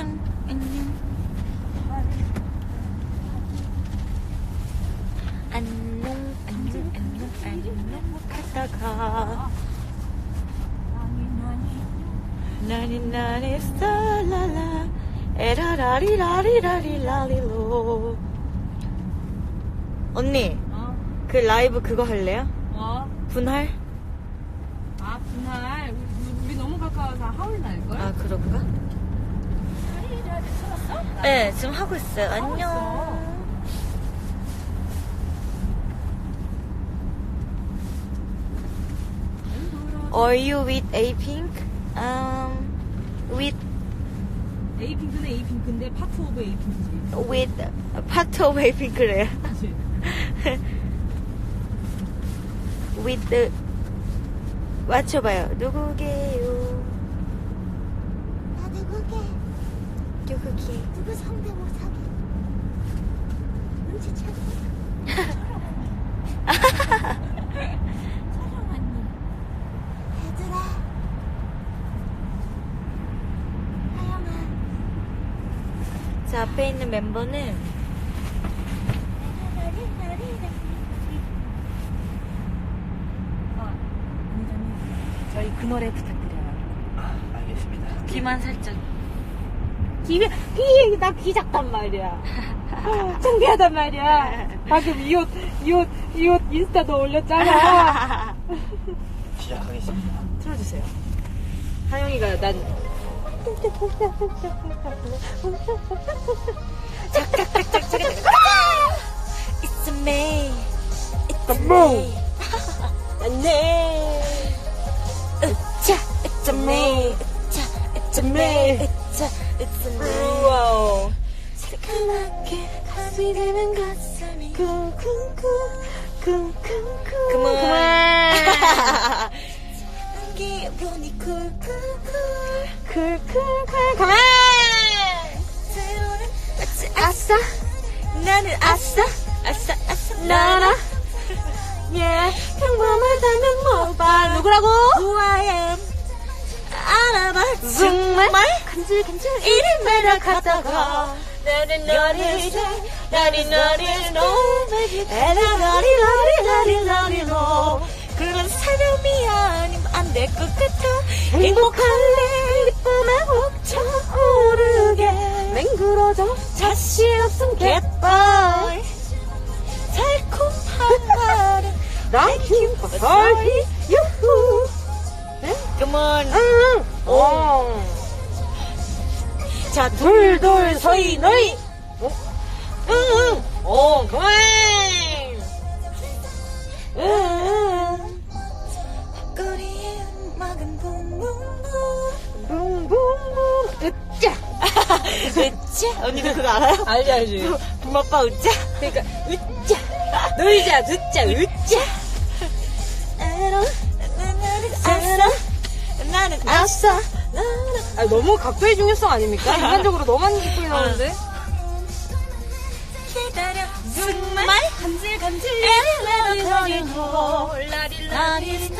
안녕 안녕 안녕 안녕 안녕 안녕 가다가 나니 나니 스타라라 에라라리라리라리라리로 언니 어? 그 라이브 그거 할래요? 어? 분할? 아, 분할. 우리, 우리 너무 가까워서 하울 날걸? 아 그런가? 네 지금 하고 있어요 하고 안녕 있어. Are you with A Pink? Um, with 에이핑크는 에이핑크인데 파트 오브 에이핑크지. with part of A Pink래요. 그치? with the 맞춰봐요. 누구게요? 나 누구게 누구게? 누구 성대모사게 눈치채고 촬영 언니 얘들아 하영아 자 앞에 있는 멤버는 매니저님, 저희 그 노래 부탁드려요. 아, 알겠습니다. 귀만 살짝. 귀, 귀, 나귀 작단 말이야. 창피하단 말이야. 방금 이 옷, 이 옷, 이 옷 인스타도 올렸잖아. 시작하겠습니다. 틀어주세요. 하영이가 난 It's a me. It's a me. 안돼. 으차, it's a me. 으차, it's a me. 우와. 그만. 그만. 쿨쿨쿨 그만. 아싸 나는 아싸 아싸 아싸 나라. 예. 평범하다면 뭐봐. 누구라고? Who I am 알아봐 정말? 간질간질. 이름마다 갔다가. 나는 너를 나는 너를 에라 너리 너리 너리 너리 너. 그런 사람이 아니면 안될 것 같아. 행복할래? 기쁨에 벅차 오르게. 맹그러져. 자신 없음 갯벌. 달콤한 말은 랑킹 파설히 유후. Come on 응. 어. 자 둘둘 서이 너희. 응. 어 그만. 응. 거리에 음악은 붕붕붕 붕붕붕. 으짜. 으짜? 언니도 그거 알아요? 알지 알지. 붕아빠 으짜? 그러니까 으짜. 놀자 듣자 으짜. 알아 아싸 나는 아싸 나는 아 너무 각도의 중요성 아닙니까? 인간적으로 너만 기쁘게 나오는데. 기다려 정말 간질간질 에라라리 라리 라리 라리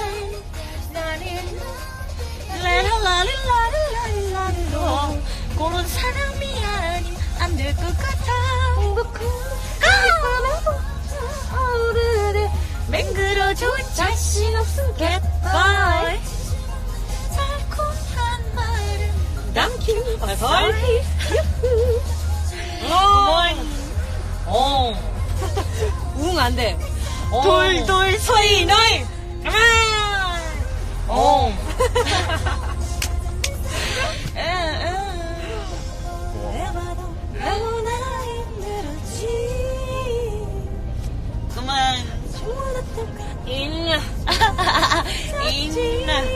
라리 라리 라리 로 그런 사람이 아님 안 될 것 같아 맹그러져 자신 없음 갯벌 말은 남킨 설리 어. 웅, 안 돼. 어. 돌돌 서이 너희 가만! 어. 너무나 힘들었지. 그만. 충분했던 것 인나.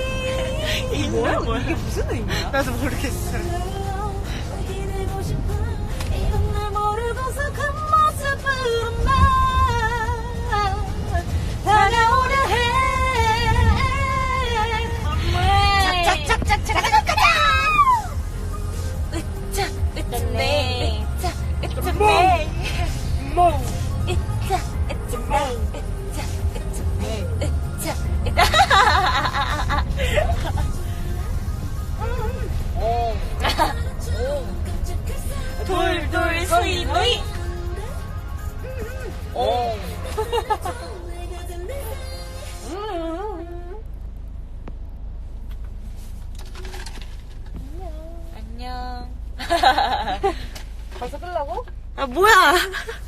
있나 뭐야, 뭐야? 이게 무슨 의미야? 나도 모르겠어 그 다가오 아, 뭐야?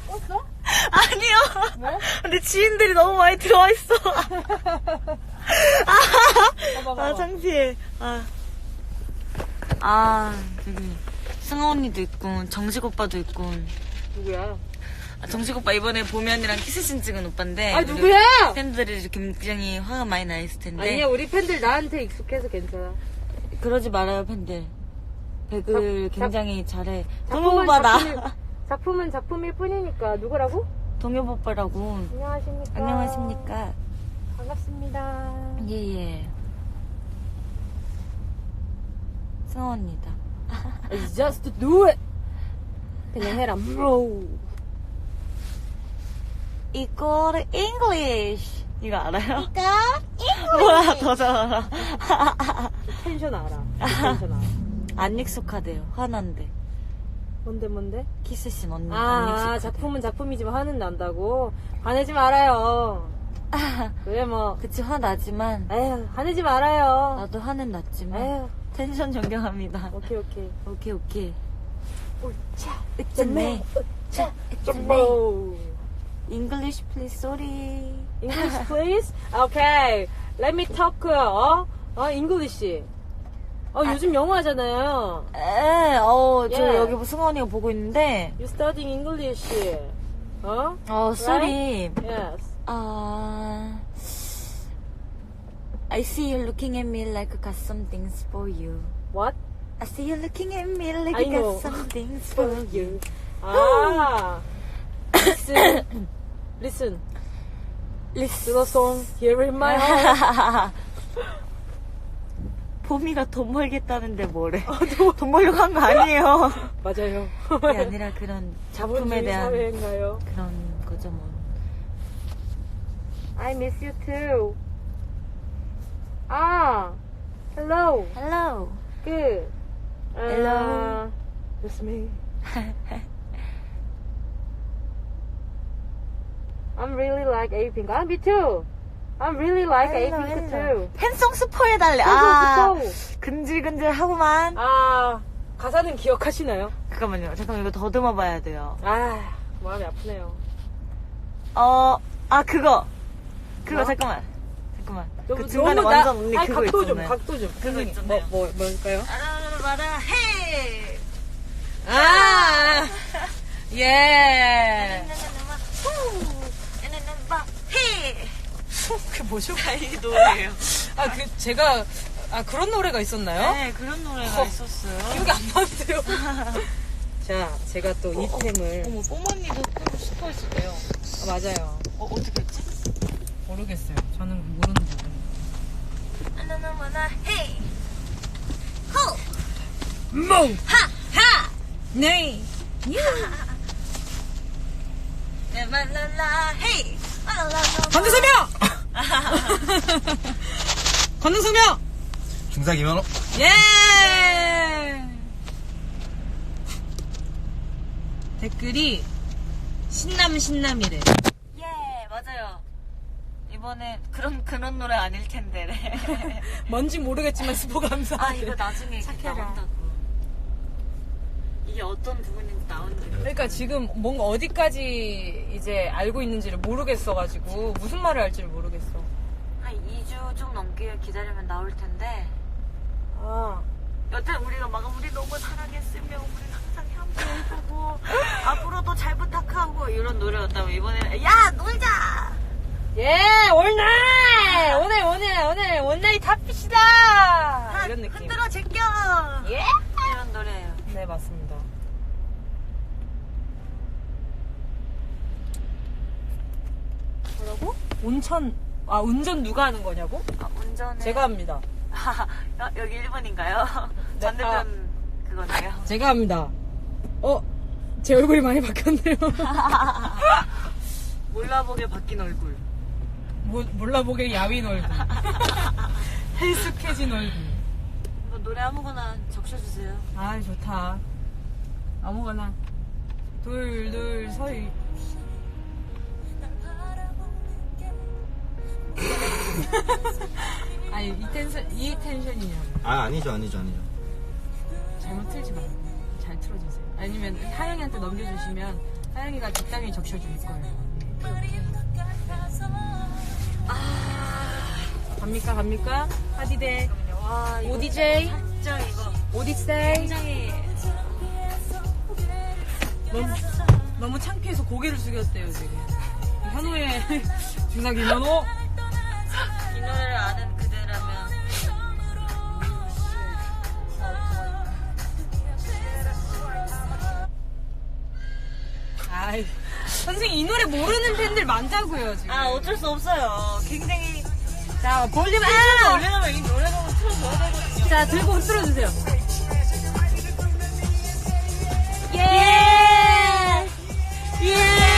껐어? 아니요. 왜? 근데 지인들이 너무 많이 들어와 있어. 봐봐, 봐봐. 아, 창피해. 아. 아, 저기, 승아 언니도 있고, 정식 오빠도 있고. 누구야? 아, 정식 오빠 이번에 보면이랑 키스신 찍은 오빠인데. 아, 우리 누구야? 팬들이 굉장히 화가 많이 나 있을 텐데. 아니야, 우리 팬들 나한테 익숙해서 괜찮아. 그러지 말아요, 팬들. 백을 작- 굉장히 잘해. 동엽 작품은 오빠 나. 작품일- 작품은 작품일 뿐이니까. 누구라고? 동엽 오빠라고. 안녕하십니까. 안녕하십니까. 반갑습니다. 예, 예. 승아 언니다. It's just do it. 그냥 해라, bro. 이거를 English. 이거 알아요? 이거 뭐야, 더 잘 알아. 텐션 알아. 텐션 알아. 안 익숙하대요. 화난데. 뭔데, 뭔데? 키스신 언니. 안 아, 익숙하대. 작품은 작품이지만 화는 난다고? 화내지 말아요. 그래, 뭐. 그치, 화나지만. 에휴, 화내지 말아요. 나도 화는 났지만. 에휴, 텐션 존경합니다. 오케이, 오케이. 오케이, 오케이. 오차, me. 오차, me. 오. English, please, sorry. English, please? Okay. Let me talk, 어? 어, English. 어, 요즘 영어 하잖아요. 에, 어, 저 예. 여기 승아 언니가 보고 있는데. You studying English. 어? 어, sorry. Yes. Uh, I see you looking at me like I got some things for you. What? I see you looking at me like I I, know. got some things for you. 아. Listen. Listen. Listen. To the song Here in my heart. 봄이가 돈 벌겠다는데 뭐래? 돈 벌려고 한 거 아니에요. 맞아요. 그게 아니라 그런 작품에 자본주의 대한 사회인가요? 그런 거죠 뭐. I miss you too. 아. Hello. Hello. Good. Hello. Uh, it's me. I'm really like A-Pink. Ah, me too. I'm really like Hello, too. 팬송 스포 해달래. 팬송 아, 스포. 근질근질 하고만. 아, 가사는 기억하시나요? 잠깐만요. 잠깐 이거 더듬어 봐야 돼요. 아, 마음이 아프네요. 어, 아 그거. 그거 뭐? 잠깐만. 잠깐만. 너무- 그 중간에 너무 나- 완전 언니 아니, 그거 각도 있잖아요. 좀, 각도 좀. 그거 있잖아요. 뭐, 뭐, 뭘까요? 알아봐라 헤이. 아, 예. 그게 뭐죠? 아, 이게 노래예요. 아, 그, 제가, 아, 그런 노래가 있었나요? 네, 그런 노래가 어. 있었어요. 기억이 안 나는데요. 자, 제가 또 이템을. 어머, 뽀머니도 스포 있었대요. 아, 맞아요. 어, 어떻게 했지? 모르겠어요. 저는 모르는 부분. 아나나마나 헤이. 모! 하! 네! 네말랄라 헤이. 건능소명! 건능소명! 중상 2만원? 예! 댓글이 신남 신남이래. 예, 맞아요. 이번에 그런 그런 노래 아닐 텐데. 네. 뭔지 모르겠지만 스포 감사. 아 이거 나중에 착해라. 이게 어떤 부분인지 나온대. 그러니까 지금 뭔가 어디까지 이제 알고 있는지를 모르겠어가지고 무슨 말을 할지를 모르겠어. 한 2주 좀 넘게 기다리면 나올 텐데. 아, 여튼 우리가 막 우리 너무 사랑했으며 우리 항상 함께해주고 앞으로도 잘 부탁하고 이런 노래였다면 이번에는 야 놀자. 예, 올날! 오늘, 오늘, 오늘, 온나잇 합시다! 다 이런 느낌. 흔들어 제껴. 예? 이런 노래예요. 네, 맞습니다. 뭐라고? 온천, 아, 운전 누가 하는 거냐고? 아, 운전을 제가 합니다. 여, 여기 1번인가요? 네, 반대편 그거네요. 제가 합니다. 어, 제 얼굴이 많이 바뀌었네요. 몰라보게 바뀐 얼굴. 모, 몰라보게 야윈 얼굴. 헬스케진 얼굴. 노래 아무거나 적셔주세요. 아, 좋다. 아무거나. 둘, 둘, 서이. 아니, 이 텐션, 이 텐션이냐고. 아 아니죠 아니죠 아니죠 잘못 틀지 말고. 잘 틀어주세요. 아니면 하영이한테 넘겨주시면 하영이가 적당히 적셔줄 거예요. 갑니까 갑니까? 하디데 와, 이거 오디제이 진짜 이거 오디세이 굉장히 너무, 너무 창피해서 고개를 숙였대요 지금. 현우의 중상 김현우 이 노래를 아는 그대라면 아이 선생님 이 노래 모르는 팬들 많다고요 지금. 아 어쩔 수 없어요. 굉장히 자 볼륨 아! 올려놓으면 이 노래가. 자 들고 흔들어주세요. 예! 예!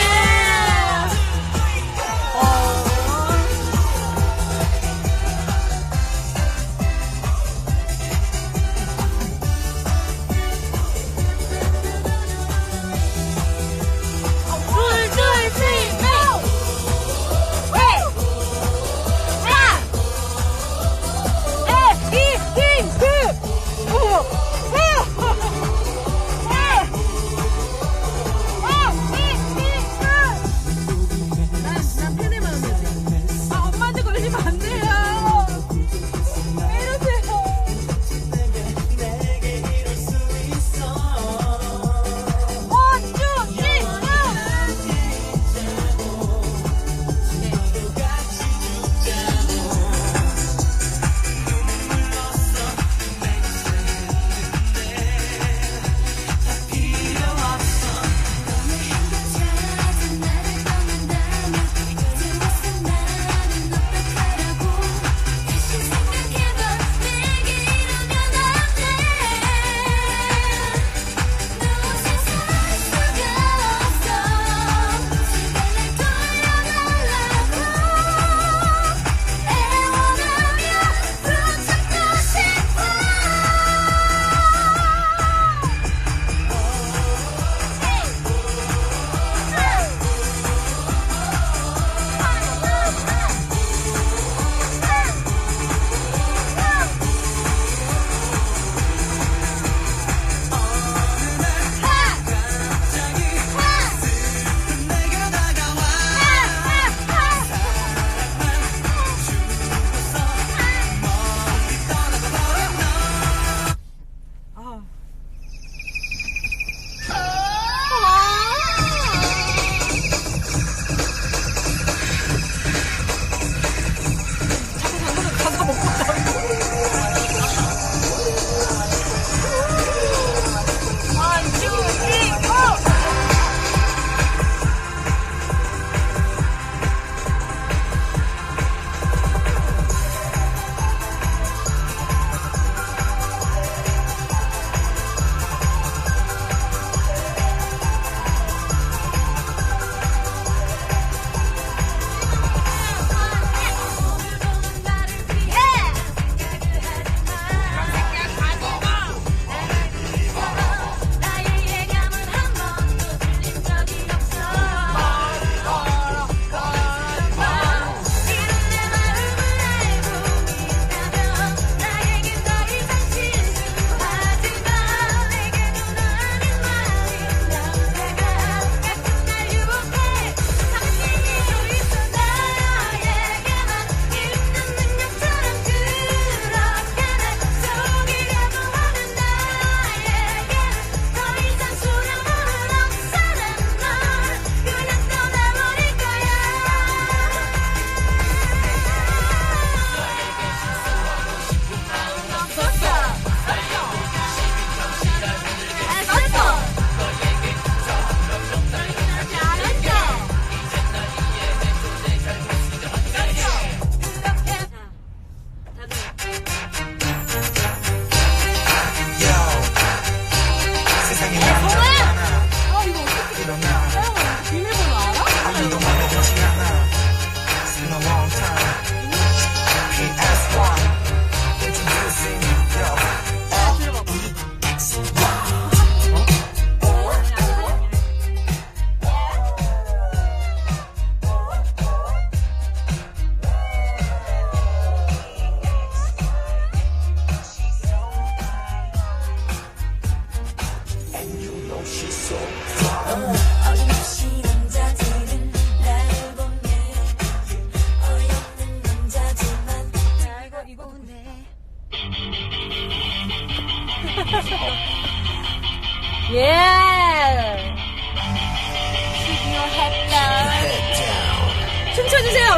don't know.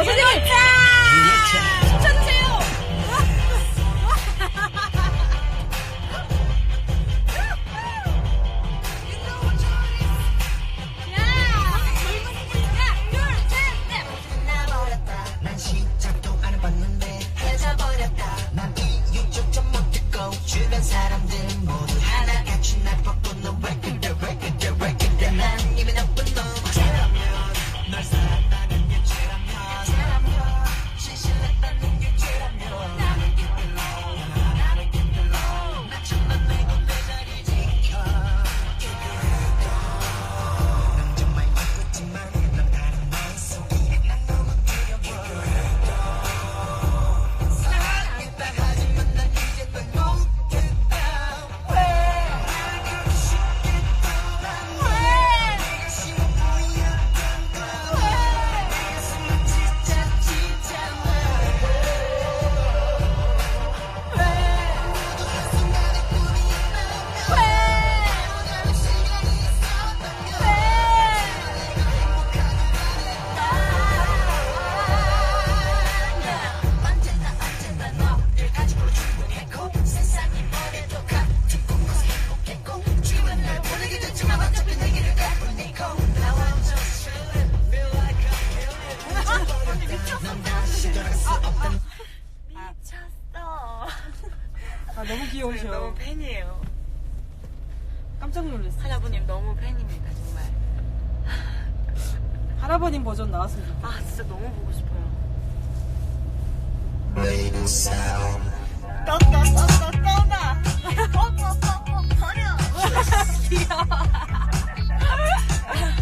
선생님. 주변 사람들 아, 너무 귀여우셔. 너무 팬이에요. 깜짝 놀랐어. 할아버님 너무 팬입니다, 정말. 할아버님 버전 나왔으면 좋겠다. 아, 진짜 너무 보고 싶어요. 떠, 떠, 떠나. 떠, 떠, 떠, 떠, 버려. 막곡이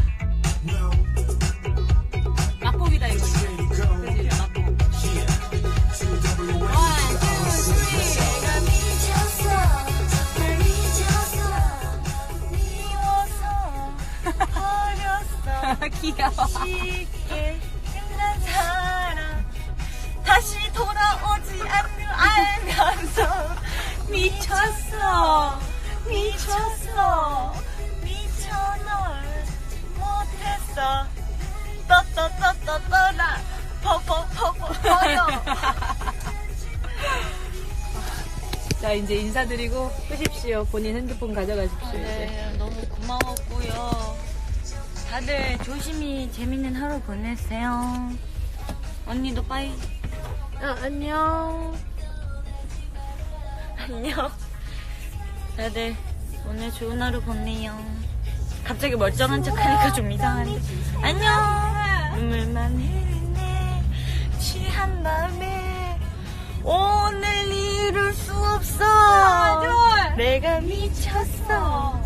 귀여워. 쉽게 끝난 사랑. 다시 돌아오지 않는 알면서 미쳤어. 미쳤어. 미쳐 널 못했어. 떠떠떠떠 떠나. 퍼퍼퍼퍼 버려. 자, 이제 인사드리고 끄십시오. 본인 핸드폰 가져가십시오. 이제. 네, 너무 고마웠고요. 다들 조심히 재밌는 하루 보내세요. 언니도 빠이. 아, 안녕. 안녕. 다들 오늘 좋은 하루 보내요. 갑자기 멀쩡한 척 하니까 좀 이상한데. 안녕. 눈물만 흐르네. 취한 밤에 오늘 이룰 수 없어. 내가 미쳤어.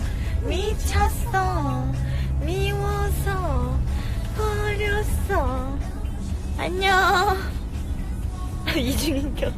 미쳤어. 미워서 버렸어. 안녕. 이중인격.